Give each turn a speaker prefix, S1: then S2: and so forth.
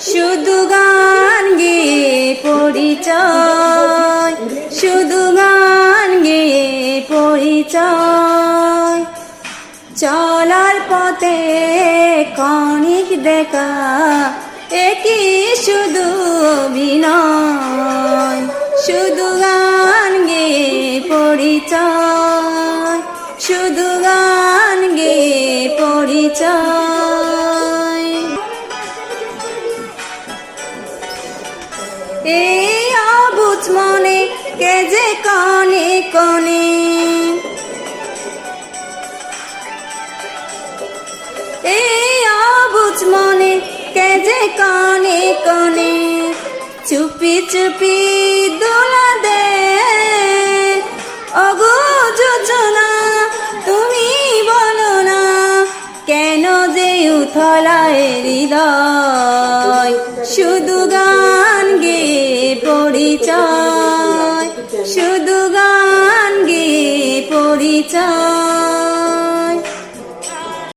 S1: শুধু গান গেয়ে পরিচয়। শুধু গান গেয়ে পরিচয়। চলার পথে ক্ষণিক দেখা একই শুধু অভিনয়। শুধু গান গেয়ে পরিচয়। শুধু গান গেয়ে পরিচয়। এই অবুঝ মনে কে যে কনে কনে? এই অবুঝ মনে কে যে কনে কনে? চুপি চুপি দোলা দে। তুমি বলো না, কেন যে উথলায় হৃদয়? শুধু গান গে পরিচয়